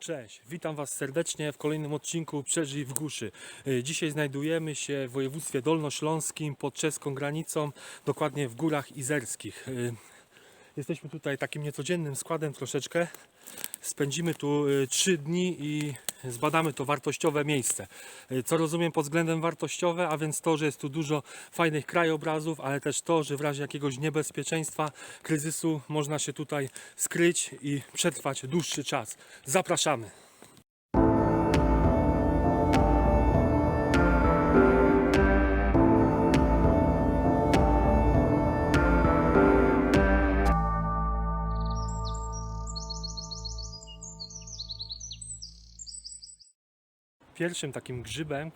Cześć, witam Was serdecznie w kolejnym odcinku Przeżyj w Głuszy. Y, Dzisiaj znajdujemy się w województwie dolnośląskim pod czeską granicą, dokładnie w Górach Izerskich. Y, Jesteśmy tutaj takim niecodziennym składem troszeczkę. Spędzimy tu 3 dni i zbadamy to wartościowe miejsce. Y, Co rozumiem pod względem wartościowe, a więc to, że jest tu dużo fajnych krajobrazów, ale też to, że w razie jakiegoś niebezpieczeństwa, kryzysu można się tutaj skryć i przetrwać dłuższy czas. Zapraszamy. Pierwszym takim grzybem,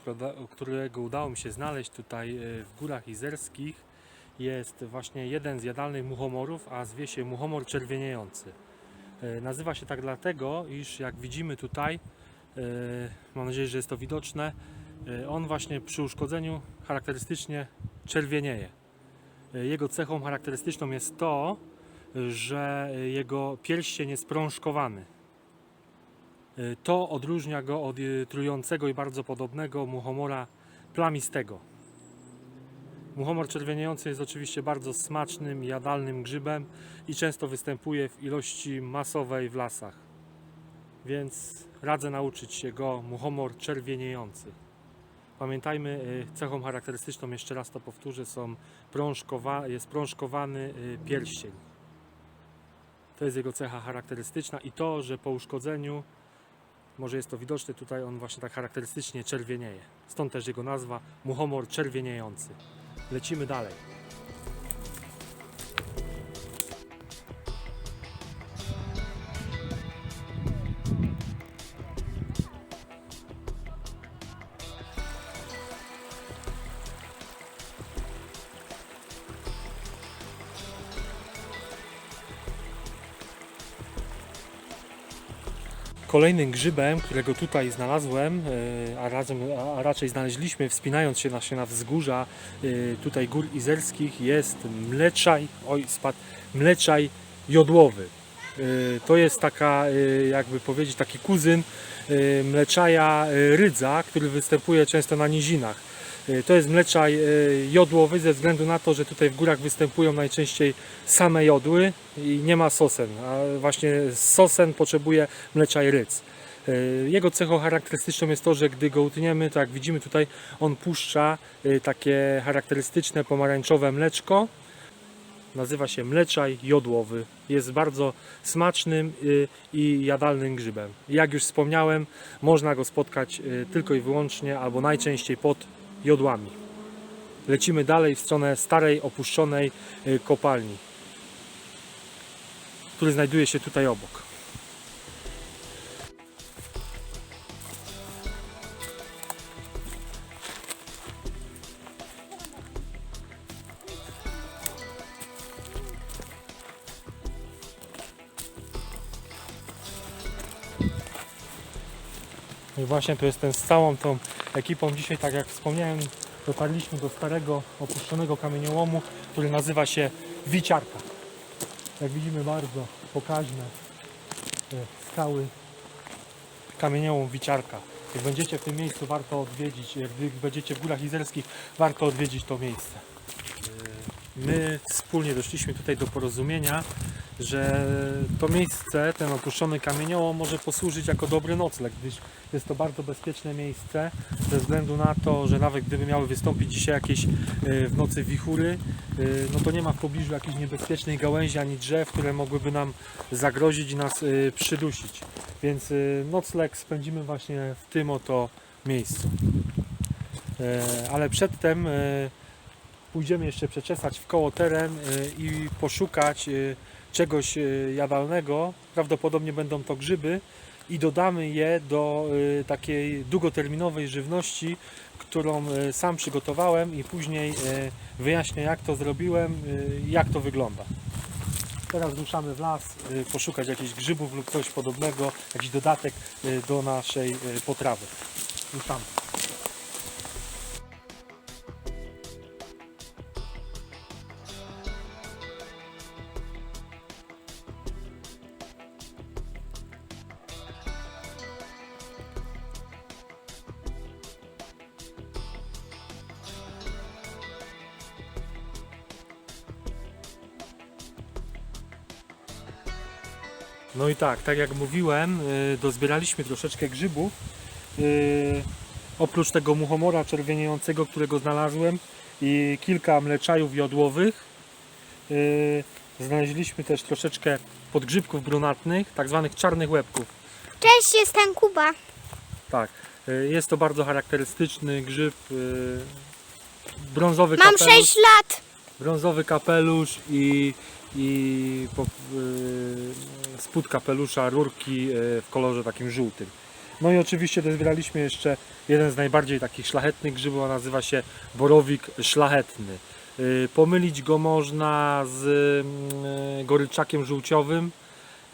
którego- udało mi się znaleźć tutaj e, w Górach Izerskich jest właśnie jeden z jadalnych muchomorów, a zwie się muchomor czerwieniejący. E, Nazywa się tak dlatego, iż jak widzimy tutaj, e, mam nadzieję, że jest to widoczne, on właśnie przy uszkodzeniu charakterystycznie czerwienieje. Jego cechą charakterystyczną jest to, że jego pierścień jest prążkowany. To odróżnia go od y, trującego i bardzo podobnego muchomora plamistego. Muchomor czerwieniejący jest oczywiście bardzo smacznym, jadalnym grzybem i często występuje w ilości masowej w lasach. Więc radzę nauczyć się go muchomor czerwieniejący. Pamiętajmy, y, cechą charakterystyczną, jeszcze raz to powtórzę, są prążkowa, jest prążkowany y, pierścień. To jest jego cecha charakterystyczna i to, że po uszkodzeniu może jest to widoczne tutaj, on właśnie tak charakterystycznie czerwienieje. Stąd też jego nazwa muchomor czerwieniejący. Lecimy dalej. Kolejnym grzybem, którego tutaj znalazłem, e, a, razem, a raczej znaleźliśmy wspinając się na, się na wzgórza e, tutaj gór izerskich jest mleczaj, oj spadł, mleczaj jodłowy. E, To jest taka, jakby powiedzieć, taki kuzyn mleczaja rydza, który występuje często na nizinach. E, To jest mleczaj e, jodłowy ze względu na to, że tutaj w górach występują najczęściej same jodły i nie ma sosen, a właśnie sosen potrzebuje mleczaj rydz. E, Jego cechą charakterystyczną jest to, że gdy go utniemy, to jak widzimy tutaj, on puszcza takie charakterystyczne pomarańczowe mleczko. Nazywa się mleczaj jodłowy. Jest bardzo smacznym i jadalnym grzybem. Jak już wspomniałem, można go spotkać tylko i wyłącznie albo najczęściej pod jodłami. Lecimy dalej w stronę starej, opuszczonej y, kopalni, który znajduje się tutaj obok. I właśnie tu jestem z całą tą ekipą. Dzisiaj, tak jak wspomniałem, dotarliśmy do starego, opuszczonego kamieniołomu, który nazywa się Wiciarka. Jak widzimy, bardzo pokaźne e, skały. Kamieniołom Wiciarka. Jak będziecie w tym miejscu, warto odwiedzić. Jak wy- będziecie w Górach Izerskich, warto odwiedzić to miejsce. E, My wspólnie doszliśmy tutaj do porozumienia, że to miejsce, ten opuszczony kamieniołom może posłużyć jako dobry nocleg, gdyż jest to bardzo bezpieczne miejsce ze względu na to, że nawet gdyby miały wystąpić dzisiaj jakieś e, w nocy wichury, e, no to nie ma w pobliżu jakiejś niebezpiecznej gałęzi ani drzew, które mogłyby nam zagrozić i nas e, przydusić. Więc nocleg spędzimy właśnie w tym oto miejscu. E, Ale przedtem pójdziemy jeszcze przeczesać w koło teren i poszukać czegoś e, jadalnego. Prawdopodobnie będą to grzyby i dodamy je do e, takiej długoterminowej żywności, którą e, sam przygotowałem i później wyjaśnię jak to zrobiłem, jak to wygląda. Teraz ruszamy w las, poszukać jakichś grzybów lub coś podobnego, jakiś dodatek do naszej potrawy. Ruszamy. No i tak, tak jak mówiłem, y, dozbieraliśmy troszeczkę grzybów. Y, Oprócz tego muchomora czerwieniejącego, którego znalazłem i kilka mleczajów jodłowych, y, znaleźliśmy też troszeczkę podgrzybków brunatnych, tak zwanych czarnych łebków. Cześć, jestem Kuba. Tak, jest to bardzo charakterystyczny grzyb. Brązowy Mam kapelusz. 6 lat. brązowy kapelusz i, i po, y, spód kapelusza rurki y, w kolorze takim żółtym. No i oczywiście dozbieraliśmy jeszcze jeden z najbardziej takich szlachetnych grzybów, a nazywa się borowik szlachetny. Y, Pomylić go można z mm, goryczakiem żółciowym,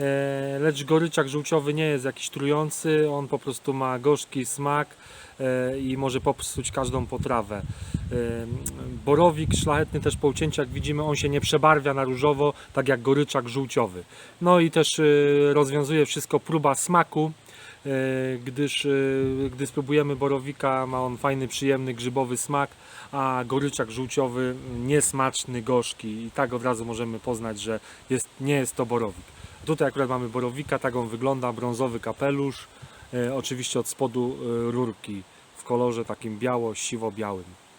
e, lecz goryczak żółciowy nie jest jakiś trujący, on po prostu ma gorzki smak e, i może popsuć każdą potrawę. Borowik szlachetny też po ucięciu, jak widzimy, on się nie przebarwia na różowo, tak jak goryczak żółciowy. No i też e, rozwiązuje wszystko próba smaku, e, gdyż e, gdy spróbujemy borowika, ma on fajny, przyjemny, grzybowy smak, a goryczak żółciowy niesmaczny, gorzki i tak od razu możemy poznać, że jest, nie jest to borowik. Tutaj akurat mamy borowika, tak on wygląda, brązowy kapelusz, oczywiście od spodu rurki w kolorze takim biało-siwo-białym.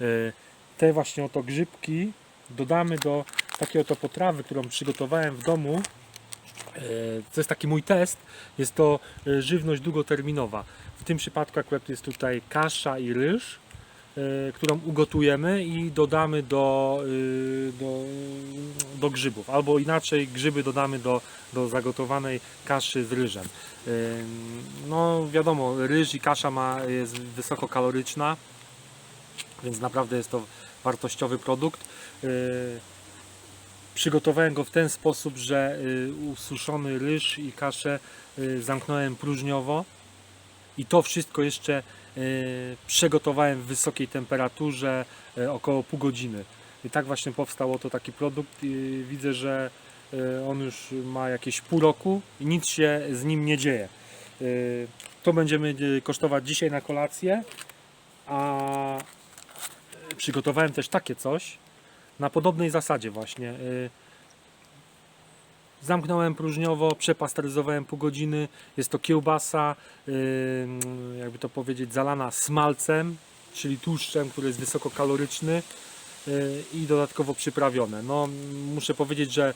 E, te właśnie oto grzybki dodamy do takiej oto potrawy, którą przygotowałem w domu. E, To jest taki mój test. Jest to e, żywność długoterminowa. W tym przypadku akurat jest tutaj kasza i ryż, którą ugotujemy i dodamy do, do, do grzybów. Albo inaczej grzyby dodamy do, do zagotowanej kaszy z ryżem. No wiadomo, ryż i kasza ma, jest wysokokaloryczna więc naprawdę jest to wartościowy produkt. Yy, Przygotowałem go w ten sposób, że yy, ususzony ryż i kaszę yy, zamknąłem próżniowo i to wszystko jeszcze przygotowałem w wysokiej temperaturze około pół godziny. I tak właśnie powstał oto taki produkt. Widzę, że on już ma jakieś pół roku i nic się z nim nie dzieje. To będziemy kosztować dzisiaj na kolację, a przygotowałem też takie coś na podobnej zasadzie właśnie. Y, Zamknąłem próżniowo, przepasteryzowałem pół godziny. Jest to kiełbasa, y, jakby to powiedzieć, zalana smalcem, czyli tłuszczem, który jest wysokokaloryczny y, i dodatkowo przyprawione. No, muszę powiedzieć, że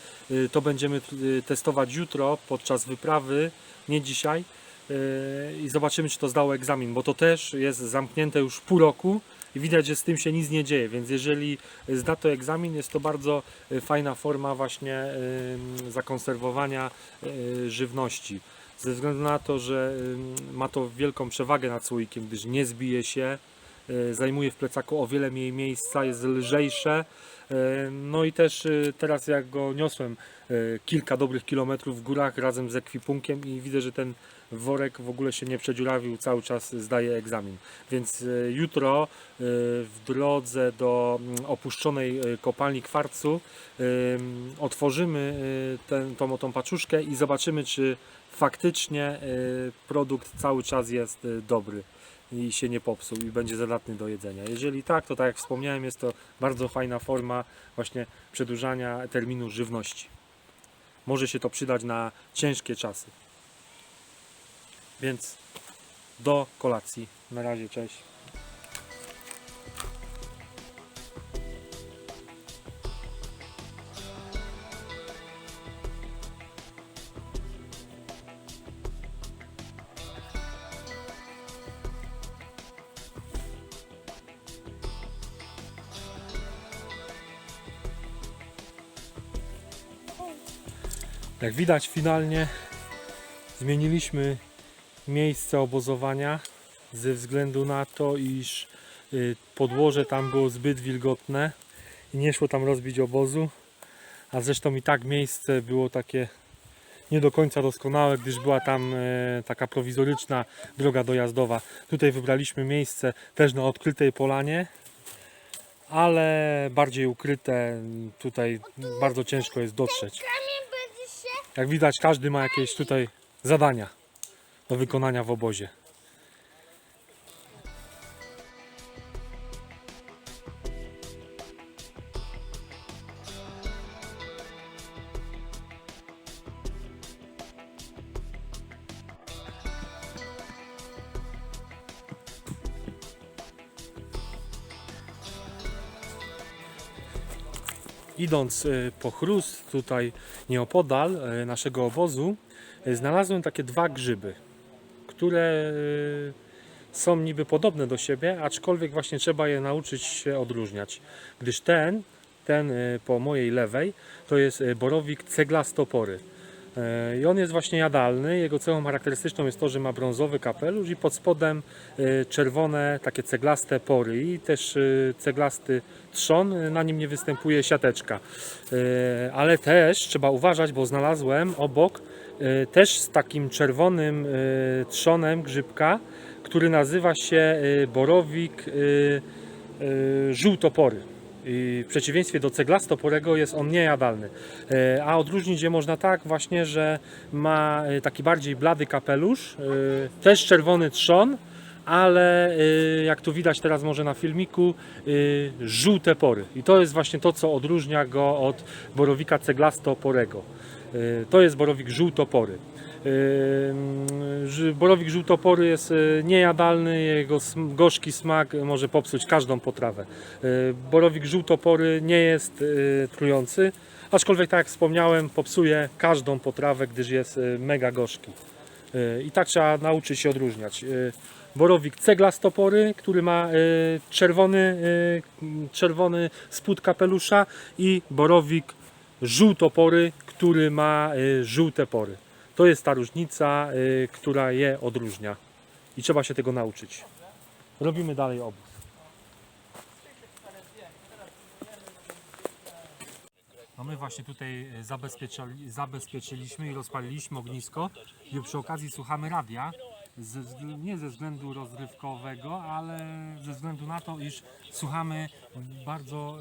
to będziemy testować jutro podczas wyprawy, nie dzisiaj. I zobaczymy, czy to zdało egzamin, bo to też jest zamknięte już pół roku i widać, że z tym się nic nie dzieje, więc jeżeli zda to egzamin, jest to bardzo y, fajna forma właśnie zakonserwowania y, żywności. Ze względu na to, że ma to wielką przewagę nad słoikiem, gdyż nie zbije się, y, zajmuje w plecaku o wiele mniej miejsca, jest lżejsze. No i też teraz jak go niosłem kilka dobrych kilometrów w górach razem z ekwipunkiem i widzę, że ten worek w ogóle się nie przedziurawił, cały czas zdaje egzamin. Więc y, jutro y, w drodze do mm, opuszczonej y, kopalni kwarcu otworzymy tę, tą, tą paczuszkę i zobaczymy, czy faktycznie produkt cały czas jest dobry i się nie popsuł i będzie zadatny do jedzenia. Jeżeli tak, to tak jak wspomniałem, jest to bardzo fajna forma właśnie przedłużania terminu żywności. Może się to przydać na ciężkie czasy. Więc do kolacji. Na razie, cześć. Jak widać, finalnie zmieniliśmy miejsce obozowania ze względu na to, iż y, podłoże tam było zbyt wilgotne i nie szło tam rozbić obozu, a zresztą i tak miejsce było takie nie do końca doskonałe, gdyż była tam e, taka prowizoryczna droga dojazdowa. Tutaj wybraliśmy miejsce też na odkrytej polanie, ale bardziej ukryte. Tutaj bardzo ciężko jest dotrzeć. Jak widać, każdy ma jakieś tutaj zadania do wykonania w obozie. idąc e, po chrust tutaj nieopodal e, naszego obozu, e, znalazłem takie dwa grzyby które y, są niby podobne do siebie, aczkolwiek właśnie trzeba je nauczyć się odróżniać. Gdyż ten, ten y, po mojej lewej, to jest y, borowik ceglastopory. I on jest właśnie jadalny. Jego cechą charakterystyczną jest to, że ma brązowy kapelusz i pod spodem czerwone, takie ceglaste pory i też ceglasty trzon. Na nim nie występuje siateczka. Ale też trzeba uważać, bo znalazłem obok też z takim czerwonym e, trzonem grzybka, który nazywa się e, borowik e, e, żółtopory. I w przeciwieństwie do ceglastoporego jest on niejadalny. E, A odróżnić je można tak właśnie, że ma e, taki bardziej blady kapelusz, e, też czerwony trzon, ale e, jak tu widać teraz może na filmiku, e, żółte pory. I to jest właśnie to, co odróżnia go od borowika ceglastoporego. E, To jest borowik żółtopory. Ż- Borowik żółtopory jest yy, niejadalny, jego gorzki smak może popsuć każdą potrawę. Borowik żółtopory nie jest trujący, aczkolwiek tak jak wspomniałem, popsuje każdą potrawę, gdyż jest mega gorzki. I tak trzeba nauczyć się odróżniać. Borowik ceglastopory, który ma czerwony, czerwony spód kapelusza i borowik żółtopory, który ma yy, żółte pory. To jest ta różnica, y, która je odróżnia i trzeba się tego nauczyć. Robimy dalej obóz. No my właśnie tutaj y, zabezpieczali, zabezpieczyliśmy i rozpaliliśmy ognisko i przy okazji słuchamy radia. Wzglę- nie ze względu rozrywkowego, ale ze względu na to, iż słuchamy bardzo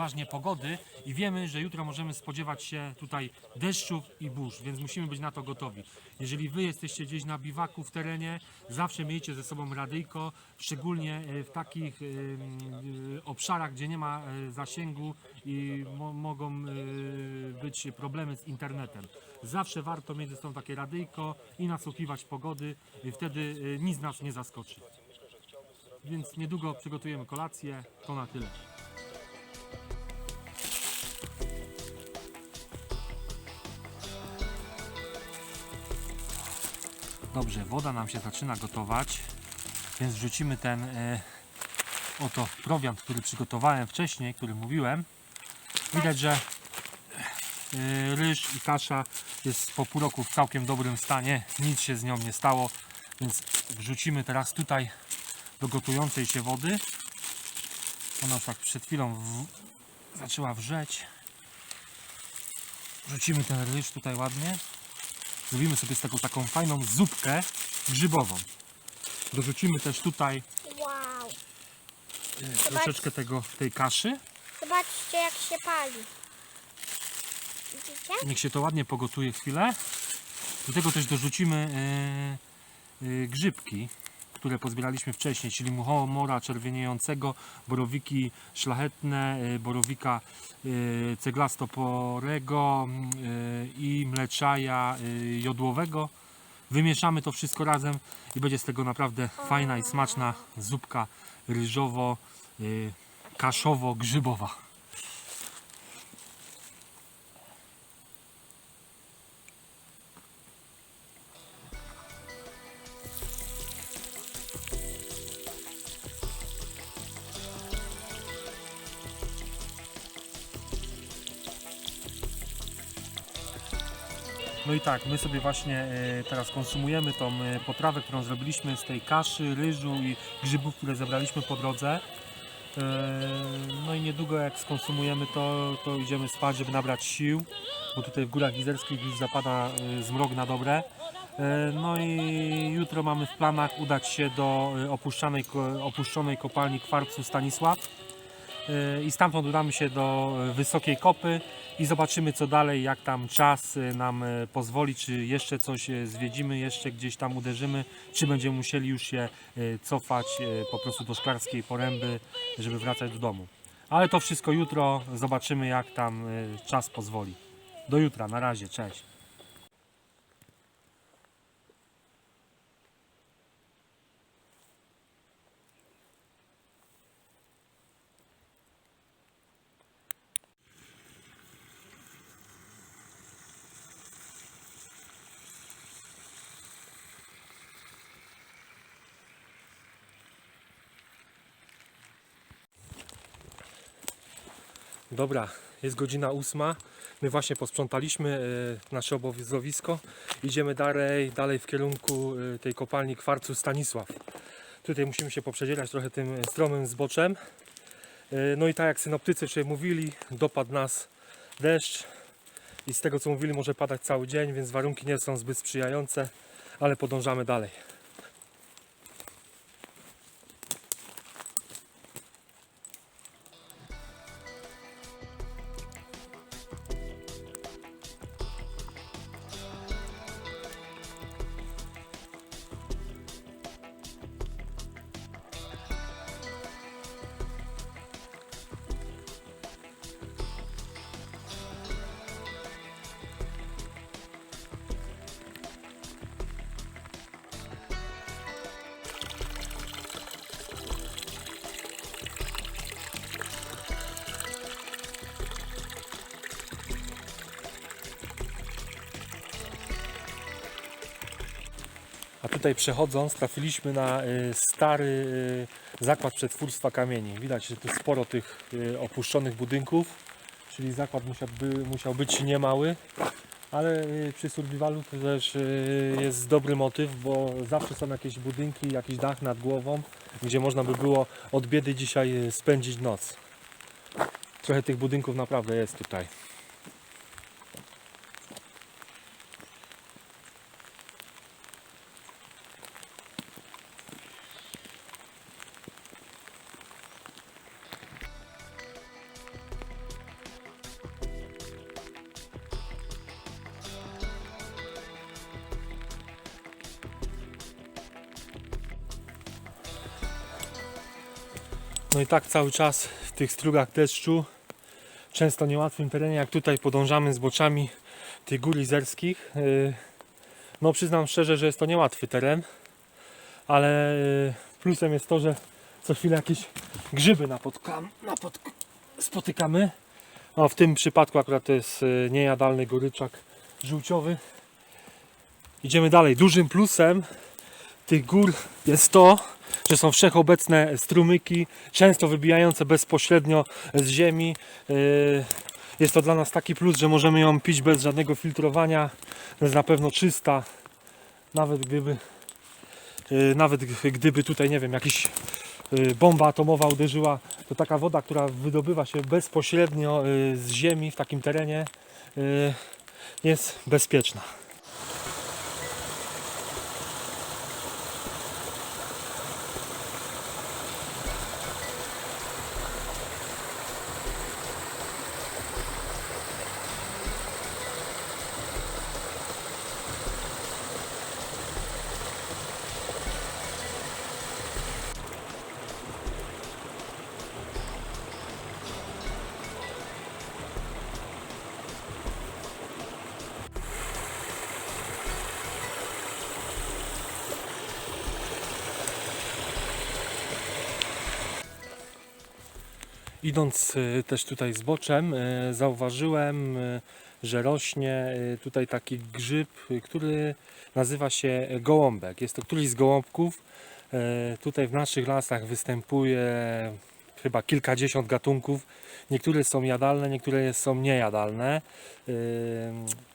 uważnie pogody i wiemy, że jutro możemy spodziewać się tutaj deszczów i burz, więc musimy być na to gotowi. Jeżeli Wy jesteście gdzieś na biwaku w terenie, zawsze miejcie ze sobą radyjko, szczególnie y, w takich y, obszarach, gdzie nie ma y, zasięgu i mo mogą być problemy z internetem. Zawsze warto mieć ze sobą takie radyjko i nasłuchiwać pogody, wtedy nic nas nie zaskoczy. Więc niedługo przygotujemy kolację, to na tyle. Dobrze, woda nam się zaczyna gotować, więc wrzucimy ten e, oto prowiant, który przygotowałem wcześniej, który mówiłem. Widać, że e, ryż i kasza jest po pół roku w całkiem dobrym stanie, nic się z nią nie stało, więc wrzucimy teraz tutaj do gotującej się wody. Ona już tak przed chwilą w... zaczęła wrzeć. Wrzucimy ten ryż tutaj ładnie. Zrobimy sobie z tego taką fajną zupkę grzybową. Dorzucimy też tutaj Wow. e, troszeczkę tego, tej kaszy. Zobaczcie jak się pali. Widzicie? Niech się to ładnie pogotuje chwilę. Do tego też dorzucimy e, e, grzybki, które pozbieraliśmy wcześniej, czyli muchomora czerwieniejącego, borowiki szlachetne, e, borowika e, ceglastoporego m, e, i mleczaja jodłowego. Wymieszamy to wszystko razem i będzie z tego naprawdę fajna i smaczna zupka ryżowo, No i tak, my sobie właśnie e, teraz konsumujemy tą e, potrawę, którą zrobiliśmy z tej kaszy, ryżu i grzybów, które zebraliśmy po drodze. E, No i niedługo jak skonsumujemy to, to idziemy spać, żeby nabrać sił, bo tutaj w górach gizerskich już zapada zmrok na dobre. No i jutro mamy w planach udać się do opuszczanej, ko- opuszczonej kopalni kwarcu Stanisław. E, i stamtąd udamy się do e, Wysokiej Kopy i zobaczymy co dalej, jak tam czas e, nam pozwoli, czy jeszcze coś zwiedzimy, jeszcze gdzieś tam uderzymy, czy będziemy musieli już się cofać po prostu do Szklarskiej Poręby, żeby wracać do domu. Ale to wszystko jutro, zobaczymy jak tam czas pozwoli. Do jutra, na razie, cześć. Dobra, jest godzina ósma. My właśnie posprzątaliśmy e, nasze obowiązowisko. Idziemy dalej, dalej w kierunku e, tej kopalni kwarcu Stanisław. Tutaj musimy się poprzedzierać trochę tym stromym zboczem. E, No i tak jak synoptycy wczoraj mówili, dopadł nas deszcz i z tego co mówili może padać cały dzień, więc warunki nie są zbyt sprzyjające, ale podążamy dalej. Przechodząc trafiliśmy na y, stary y, zakład przetwórstwa kamieni. Widać, że tu sporo tych y, opuszczonych budynków, czyli zakład musiał, musiał być niemały, ale przy survivalu to też jest dobry motyw, bo zawsze są jakieś budynki, jakiś dach nad głową, gdzie można by było od biedy dzisiaj spędzić noc. Trochę tych budynków naprawdę jest tutaj. Tak cały czas w tych strugach deszczu, często niełatwym terenie, jak tutaj podążamy zboczami tych gór izerskich. Yy, No przyznam szczerze, że jest to niełatwy teren, ale yy, plusem jest to, że co chwilę jakieś grzyby napotkam, napot spotykamy. No, w tym przypadku akurat to jest yy, niejadalny goryczak żółciowy. Idziemy dalej. Dużym plusem tych gór jest to, że są wszechobecne strumyki, często wybijające bezpośrednio z ziemi. Yy, Jest to dla nas taki plus, że możemy ją pić bez żadnego filtrowania. Jest na pewno czysta, nawet gdyby, yy, nawet gdyby tutaj, nie wiem, jakiś yy, bomba atomowa uderzyła, to taka woda, która wydobywa się bezpośrednio z ziemi w takim terenie, jest bezpieczna. Idąc e, też tutaj zboczem, e, zauważyłem, e, że rośnie tutaj taki grzyb, który nazywa się gołąbek. Jest to któryś z gołąbków. Tutaj w naszych lasach występuje chyba kilkadziesiąt gatunków. Niektóre są jadalne, niektóre są niejadalne.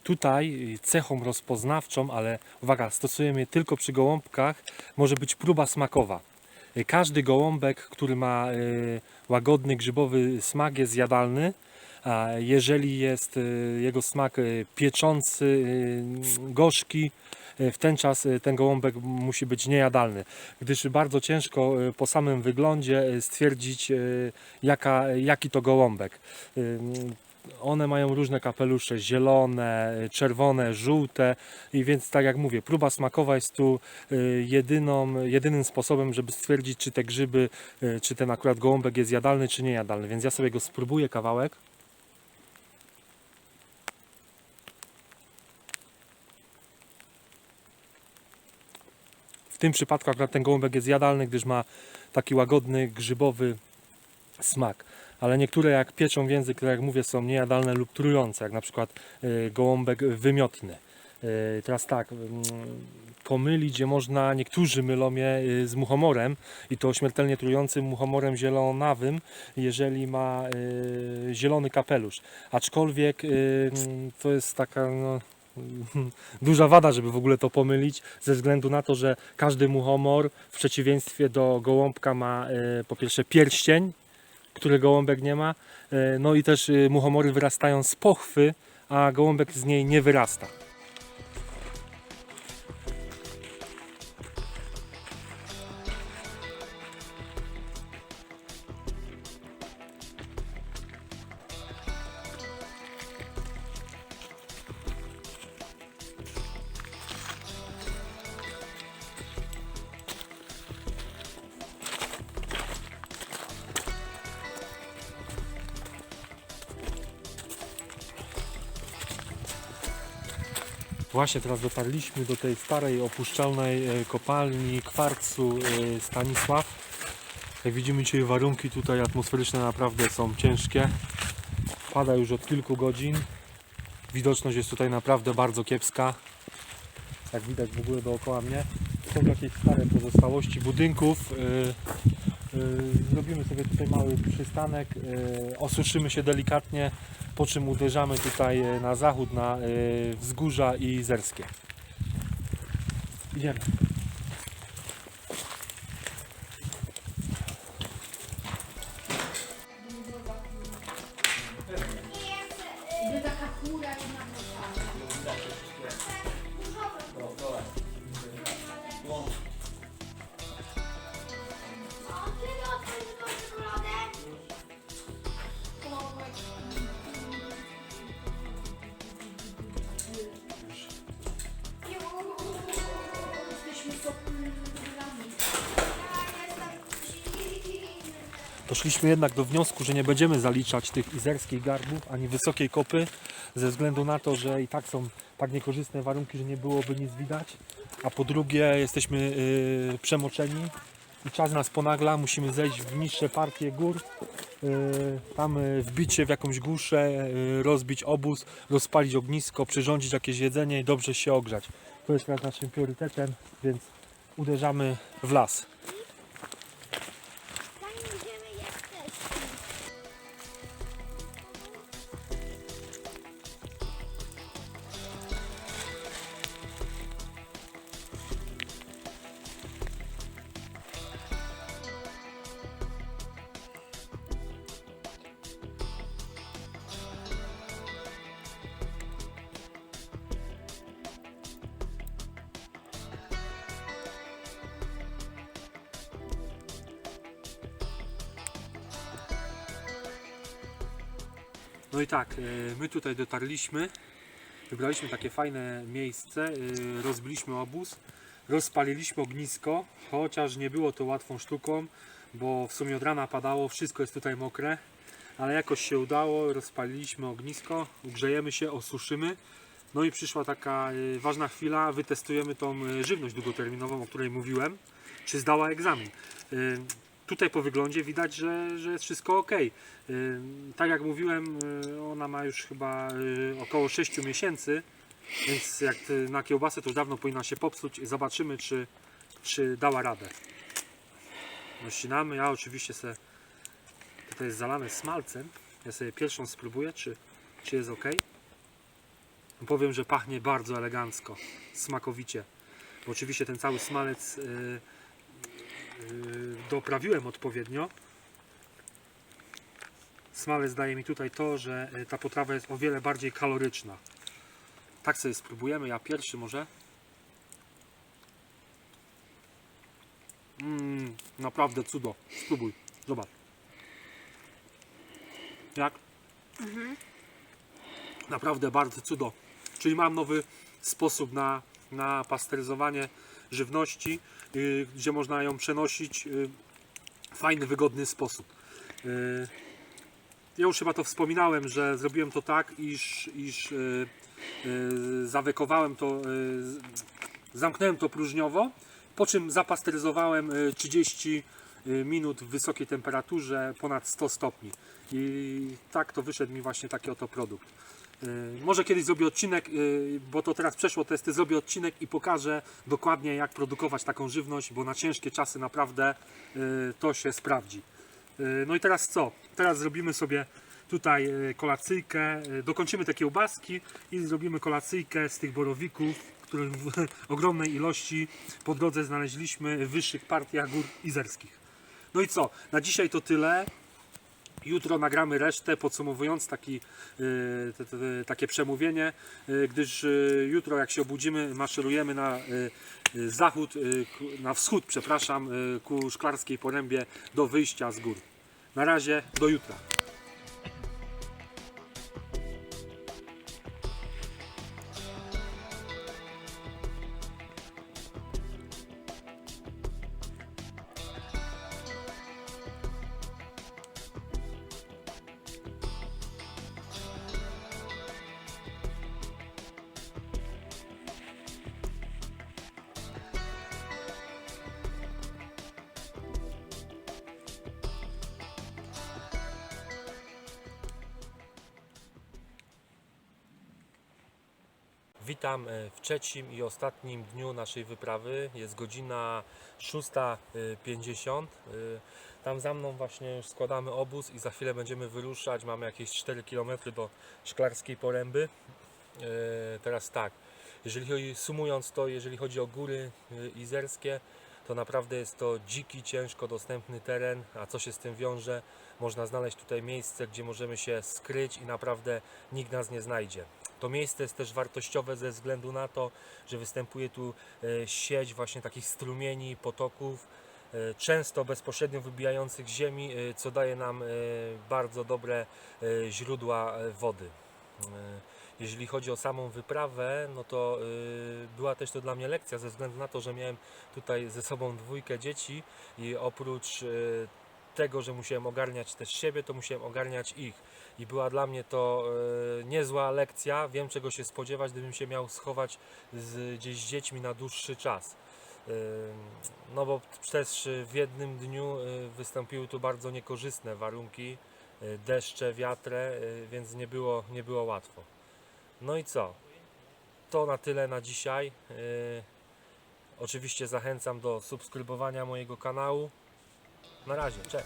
Tutaj cechą rozpoznawczą, ale uwaga, stosujemy je tylko przy gołąbkach, może być próba smakowa. E, Każdy gołąbek, który ma e, łagodny grzybowy smak jest jadalny, a jeżeli jest e, jego smak pieczący, gorzki, w ten czas ten gołąbek musi być niejadalny, gdyż bardzo ciężko po samym wyglądzie stwierdzić jaka, jaki to gołąbek. One mają różne kapelusze, zielone, czerwone, żółte i więc tak jak mówię, próba smakowa jest tu e, jedyną, jedynym sposobem, żeby stwierdzić czy te grzyby, e, czy ten akurat gołąbek jest jadalny czy niejadalny, więc ja sobie go spróbuję kawałek. W tym przypadku akurat ten gołąbek jest jadalny, gdyż ma taki łagodny, grzybowy smak. Ale niektóre jak pieczą w język, to jak mówię, są niejadalne lub trujące, jak na przykład e, gołąbek wymiotny. E, Teraz tak, mm, pomylić, gdzie można, niektórzy mylą je y, z muchomorem i to śmiertelnie trującym muchomorem zielonawym, jeżeli ma zielony kapelusz. Aczkolwiek mm, to jest taka no, duża wada, żeby w ogóle to pomylić, ze względu na to, że każdy muchomor w przeciwieństwie do gołąbka ma po pierwsze pierścień, który gołąbek nie ma, y, no i też y, muchomory wyrastają z pochwy, a gołąbek z niej nie wyrasta. Właśnie teraz dotarliśmy do tej starej, opuszczalnej e, kopalni kwarcu e, Stanisław. Jak widzimy dzisiaj warunki tutaj atmosferyczne naprawdę są ciężkie. Pada już od kilku godzin. Widoczność jest tutaj naprawdę bardzo kiepska. Jak widać w ogóle dookoła mnie. Są jakieś stare pozostałości budynków. E, e, Zrobimy sobie tutaj mały przystanek, e, osuszymy się delikatnie, po czym uderzamy tutaj e, na zachód, na e, wzgórza i zerskie. Idziemy. Doszliśmy jednak do wniosku, że nie będziemy zaliczać tych izerskich garbów ani wysokiej kopy, ze względu na to, że i tak są tak niekorzystne warunki, że nie byłoby nic widać. A po drugie, jesteśmy yy, przemoczeni i czas nas ponagla, musimy zejść w niższe partie gór, yy, tam yy, wbić się w jakąś górę, yy, rozbić obóz, rozpalić ognisko, przyrządzić jakieś jedzenie i dobrze się ogrzać. To jest teraz naszym priorytetem, więc uderzamy w las. My tutaj dotarliśmy. Wybraliśmy takie fajne miejsce, e, rozbiliśmy obóz, rozpaliliśmy ognisko, chociaż nie było to łatwą sztuką, bo w sumie od rana padało, wszystko jest tutaj mokre, ale jakoś się udało, rozpaliliśmy ognisko, grzejemy się, osuszymy. No i przyszła taka e, ważna chwila, wytestujemy tą e, żywność długoterminową, o której mówiłem, czy zdała egzamin. Tutaj po wyglądzie widać, że, że jest wszystko ok. Tak jak mówiłem, y, ona ma już chyba y, około 6 miesięcy, więc jak y, na kiełbasę to już dawno powinna się popsuć. Zobaczymy, czy, czy dała radę. Naścinamy. Ja oczywiście se tutaj jest zalane smalcem. Ja sobie pierwszą spróbuję, czy, czy jest ok. Powiem, że pachnie bardzo elegancko, smakowicie. Bo oczywiście ten cały smalec y, y, doprawiłem odpowiednio. Smalec daje mi tutaj to, że y, ta potrawa jest o wiele bardziej kaloryczna. Tak sobie spróbujemy. Ja pierwszy może. Mm, naprawdę cudo. Spróbuj. Zobacz. Jak? Naprawdę bardzo cudo. Czyli mam nowy sposób na, na pasteryzowanie żywności, yy, gdzie można ją przenosić yy, w fajny, wygodny sposób. Yy, ja już chyba to wspominałem, że zrobiłem to tak, iż, iż zawekowałem to, zamknąłem to próżniowo, po czym zapasteryzowałem yy, 30 minut w wysokiej temperaturze, ponad 100 stopni. I tak to wyszedł mi właśnie taki oto produkt. Y, Może kiedyś zrobię odcinek, y, bo to teraz przeszło testy, zrobię odcinek i pokażę dokładnie jak produkować taką żywność, bo na ciężkie czasy naprawdę y, to się sprawdzi. No i teraz co? Teraz zrobimy sobie tutaj kolacyjkę, dokończymy te kiełbaski i zrobimy kolacyjkę z tych borowików, których w ogromnej ilości po drodze znaleźliśmy w wyższych partiach gór izerskich. No i co? Na dzisiaj to tyle. Jutro nagramy resztę, podsumowując taki, y, te, te, takie przemówienie, y, gdyż y, jutro jak się obudzimy, maszerujemy na zachód, na wschód, przepraszam, ku Szklarskiej Porębie do wyjścia z gór. Na razie, do jutra. Witam e, w trzecim i ostatnim dniu naszej wyprawy. Jest godzina 6.50. E, Tam za mną właśnie już składamy obóz i za chwilę będziemy wyruszać. Mamy jakieś 4 km do Szklarskiej Poręby. E, Teraz tak, jeżeli sumując to, jeżeli chodzi o góry izerskie, to naprawdę jest to dziki, ciężko dostępny teren, a co się z tym wiąże? Można znaleźć tutaj miejsce, gdzie możemy się skryć i naprawdę nikt nas nie znajdzie. To miejsce jest też wartościowe ze względu na to, że występuje tu e, sieć właśnie takich strumieni, potoków, e, często bezpośrednio wybijających ziemi, e, co daje nam bardzo dobre źródła wody. Jeżeli chodzi o samą wyprawę, no to była też to dla mnie lekcja ze względu na to, że miałem tutaj ze sobą dwójkę dzieci i oprócz tego, że musiałem ogarniać też siebie, to musiałem ogarniać ich. I była dla mnie to e, niezła lekcja. Wiem czego się spodziewać, gdybym się miał schować z, gdzieś z dziećmi na dłuższy czas. E, No bo też w jednym dniu e, wystąpiły tu bardzo niekorzystne warunki, e, deszcze, wiatre, e, więc nie było, nie było łatwo. No i co? To na tyle na dzisiaj. E, Oczywiście zachęcam do subskrybowania mojego kanału. Na razie, cześć.